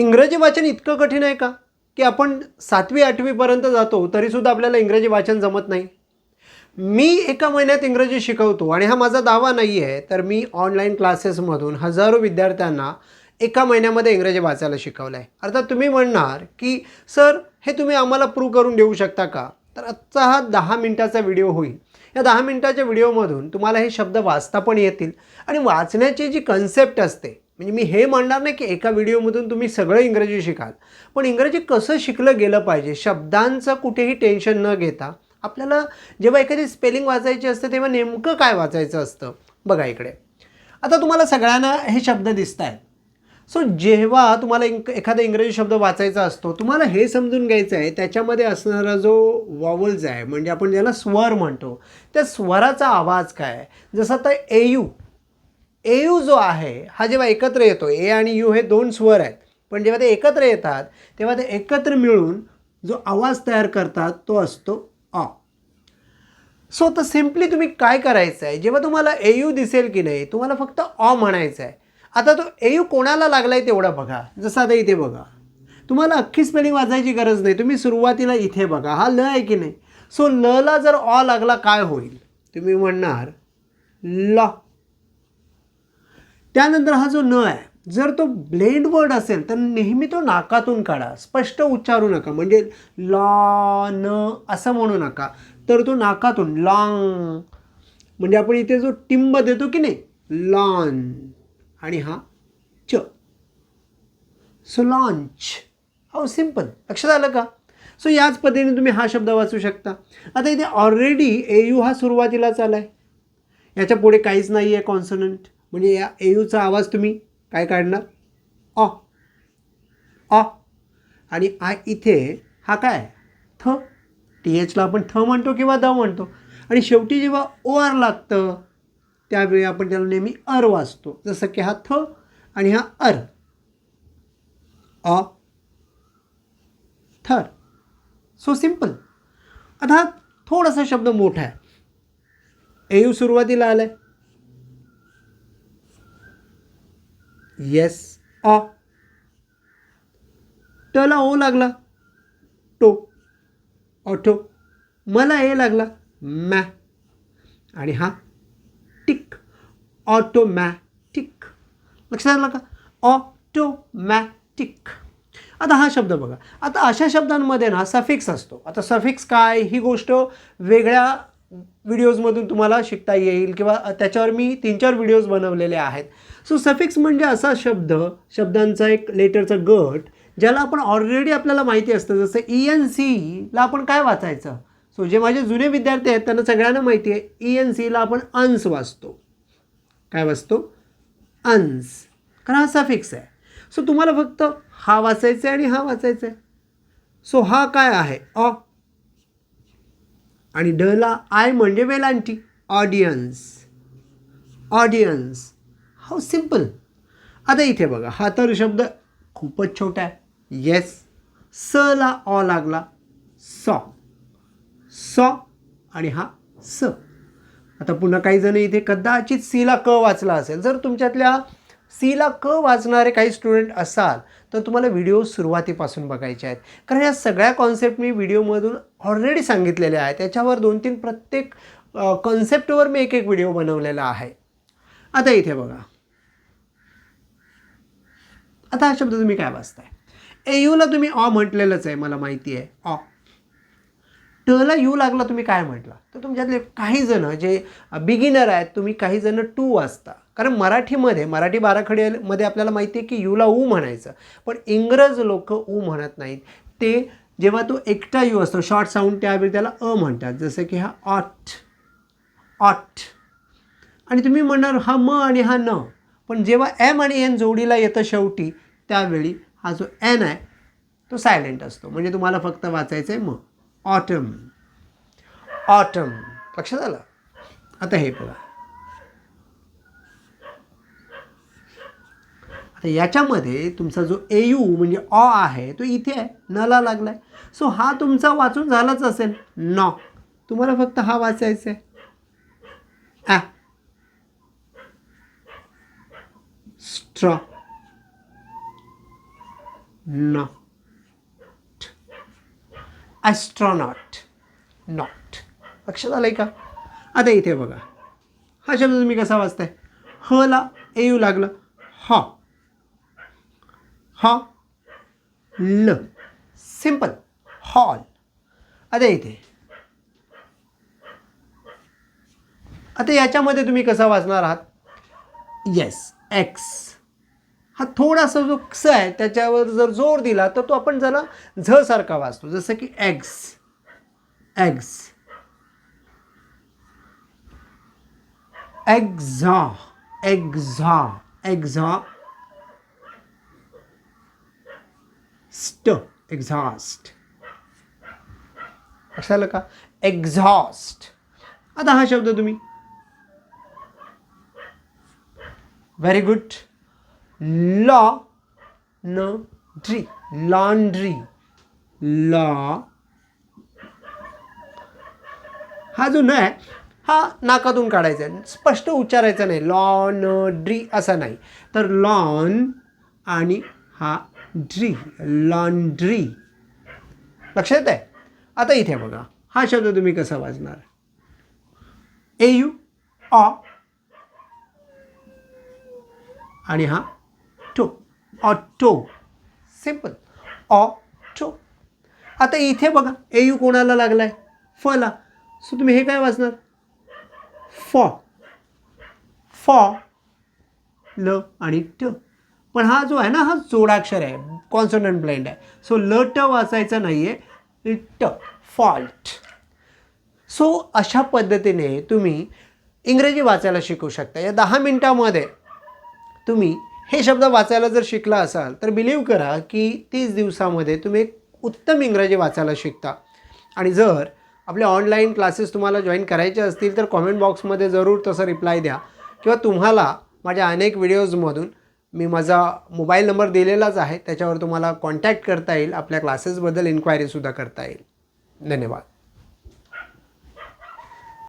इंग्रजी वाचन इतकं कठीण आहे का? की आपण सातवी आठवीपर्यंत जातो तरीसुद्धा आपल्याला इंग्रजी वाचन जमत नाही. मी एका महिन्यात इंग्रजी शिकवतो आणि हा माझा दावा नाही आहे तर मी ऑनलाईन क्लासेसमधून हजारो विद्यार्थ्यांना एका महिन्यामध्ये इंग्रजी वाचायला शिकवलं आहे अर्थात तुम्ही म्हणणार की सर हे तुम्ही आम्हाला प्रूव्ह करून देऊ शकता का? तर आजचा हा दहा मिनटाचा व्हिडिओ होईल. या दहा मिनटाच्या व्हिडिओमधून तुम्हाला हे शब्द वाचता पण येतील आणि वाचण्याची जी कन्सेप्ट असते म्हणजे मी हे म्हणणार नाही की एका व्हिडिओमधून तुम्ही सगळं इंग्रजी शिकाल. पण इंग्रजी कसं शिकलं गेलं पाहिजे शब्दांचं कुठेही टेन्शन न घेता आपल्याला जेव्हा एखादी स्पेलिंग वाचायची असते तेव्हा नेमकं काय वाचायचं असतं? बघा इकडे. आता तुम्हाला सगळ्यांना हे शब्द दिसत आहेत. सो जेव्हा तुम्हाला इंक एखादा इंग्रजी शब्द वाचायचा असतो तुम्हाला हे समजून घ्यायचं आहे त्याच्यामध्ये असणारा जो वॉवल्स आहे म्हणजे आपण ज्याला स्वर म्हणतो त्या स्वराचा आवाज काय जसं आता ए एयू जो आहे हा जेव्हा एकत्र येतो ए आणि यू हे दोन स्वर आहेत पण जेव्हा ते एकत्र येतात तेव्हा ते एकत्र मिळून जो आवाज तयार करतात तो असतो अ. सो आता सिम्पली तुम्ही काय करायचं आहे जेव्हा तुम्हाला एयू दिसेल की नाही तुम्हाला फक्त अ म्हणायचं आहे आता तो एयू कोणाला लागला आहे तेवढा बघा. जसं आता इथे बघा. तुम्हाला अख्खी स्पेलिंग वाचायची गरज नाही. तुम्ही सुरुवातीला इथे बघा. हा ल आहे की नाही? सो लला जर ऑ लागला काय होईल? तुम्ही म्हणणार ल. त्यानंतर हा जो न आहे जर तो ब्लेंड वर्ड असेल तर नेहमी तो नाकातून काढा. स्पष्ट उच्चारू नका. म्हणजे लॉ न असं म्हणू नका. तर तो नाकातून लॉंग. म्हणजे आपण इथे जो टिंब देतो की नाही लॉन आणि हा च. सो लॉन्च हो सिंपल लक्षात आलं का? सो याच पद्धतीने तुम्ही हा शब्द वाचू शकता. आता इथे ऑलरेडी ए यू हा सुरुवातीलाच आला आहे याच्यापुढे काहीच नाही आहे कॉन्सनंट म्हणजे या एयूचा आवाज तुम्ही काय काढणार? अ. अ. आणि आ इथे हा काय? थ. टी एचला आपण थ म्हणतो किंवा द म्हणतो. आणि शेवटी जेव्हा ओ आर लागतं त्यावेळी आपण त्याला नेहमी अर वाचतो. जसं की हा थ आणि हा अर अ. थर सो सिंपल आता हा थोडासा शब्द मोठा आहे. एयू सुरुवातीला आला आहे येस अ टला ओ लागला. टो ऑटो मला ए लागला. मॅ. आणि हा. टिक. ऑटोमॅटिक. लक्षात आलं का? ऑटोमॅटिक. आता हा शब्द बघा. आता अशा शब्दांमध्ये ना सफिक्स असतो. आता सफिक्स काय? ही गोष्ट वेगळ्या व्हिडिओजमधून तुम्हाला शिकता येईल किंवा त्याच्यावर मी तीन चार व्हिडिओज बनवलेले आहेत. सो सफिक्स म्हणजे असा शब्द शब्दांचा एक लेटरचा गट ज्याला आपण ऑलरेडी आपल्याला माहिती असतं. जसं ई एन सीला आपण काय वाचायचं? सो जे माझे जुने विद्यार्थी आहेत त्यांना सगळ्यांना माहिती आहे ई एन सीला आपण अंश वाचतो. काय वाचतो? अंश कारण हा सफिक्स आहे. सो तुम्हाला फक्त हा वाचायचा आहे आणि हा वाचायचा आहे. सो हा काय आहे? अ. आणि डला आय म्हणजे वेलांटी. ऑडियन्स ऑडियन्स हो सिंपल आता इथे बघा हा तर शब्द खूपच छोटा आहे. येस स ला ऑ लागला. सॉ. सॉ आणि हा स. आता पुन्हा काही जण इथे कदाचित सीला क वाचला असेल. जर तुमच्यातल्या सीला क वाचणारे काही स्टुडंट असाल तर तुम्हाला व्हिडिओ सुरुवातीपासून बघायचे आहेत. कारण या सगळ्या कॉन्सेप्ट मी व्हिडिओमधून ऑलरेडी सांगितलेल्या आहेत. त्याच्यावर दोन तीन प्रत्येक कॉन्सेप्टवर मी एक एक व्हिडिओ बनवलेला आहे. आता इथे बघा. आता हा शब्द तुम्ही काय वाचताय? ए यूला तुम्ही ऑ म्हटलेलंच आहे मला माहिती आहे ऑ टला यू लागला तुम्ही काय म्हटला? तर तुमच्यातले काही जण जे बिगिनर आहेत तुम्ही काही जण टू वाचता. कारण मराठीमध्ये मराठी बाराखडीमध्ये आपल्याला माहिती आहे की यूला ऊ म्हणायचं. पण इंग्रज लोक ऊ म्हणत नाहीत. ते जेव्हा तो एकटा यू असतो शॉर्ट साऊंड त्यावेळी त्याला अ म्हणतात. जसं की हा ऑट ऑट आणि तुम्ही म्हणणार हा म आणि हा न. पण जेव्हा एम आणि एन जोडीला येतं शेवटी त्यावेळी हा जो एन आहे तो सायलेंट असतो. म्हणजे तुम्हाला फक्त वाचायचं आहे म. ऑटम ऑटम लक्षात आलं? आता हे बघा. आता याच्यामध्ये तुमचा जो ए यू म्हणजे ऑ आहे तो इथे आहे. नला लागला आहे सो हा तुमचा वाचून झालाच असेल. नॉ तुम्हाला फक्त हा वाचायचा आहे स्ट्रॉ नॉट ॲस्ट्रॉनॉट नॉट लक्षात आलं आहे का? आता इथे बघा. हा शब्द तुम्ही कसा वाचताय? ह ला ए यू लागलं. हा. हा. ल. सिंपल हॉल आता इथे. आता याच्यामध्ये तुम्ही कसा वाचणार आहात? येस एक्स हा थोडासा जो क्स आहे त्याच्यावर जर जोर दिला तर तो आपण जरा झ सारखा वाचतो. जसं की एग्स एग्स एक्झा एक्झा एक्झा स्ट एक्झॉस्ट लक्षात का? एक्झॉस्ट आता हा शब्द तुम्ही. व्हेरी गुड लॉ न ड्री लॉन्ड्री लॉ. हा जो न आहे हा नाकातून काढायचा आहे. स्पष्ट उच्चारायचा नाही. लॉन ड्री असा नाही. तर लॉन आणि हा ड्री लॉन्ड्री. लक्षात आहे आता इथे बघा. हा शब्द तुम्ही कसा वाजणार? ए यू ऑ आणि हा टो ऑटो. Simple auto. आता इथे बघा ए यू कोणाला लागला आहे फला. सो तुम्ही हे काय वाचणार? फॉ. फॉ ल आणि ट. पण हा जो आहे ना हा जोडाक्षर आहे कॉन्सोनंट ब्लाइंड आहे. सो ल ट वाचायचं नाही आहे ट फॉल्ट सो अशा पद्धतीने तुम्ही इंग्रजी वाचायला शिकू शकता. या दहा मिनटामध्ये तुम्ही हे शब्द वाचायला जर शिकला असाल तर बिलीव करा की तीस दिवसामध्ये तुम्ही एक उत्तम इंग्रजी वाचायला शिकता. आणि जर आपले ऑनलाईन क्लासेस तुम्हाला जॉईन करायचे असतील तर कॉमेंट बॉक्समध्ये जरूर तसं रिप्लाय द्या. किंवा तुम्हाला माझ्या अनेक व्हिडिओजमधून मी माझा मोबाईल नंबर दिलेलाच आहे त्याच्यावर तुम्हाला कॉन्टॅक्ट करता येईल आपल्या क्लासेसबद्दल इन्क्वायरीसुद्धा करता येईल. धन्यवाद.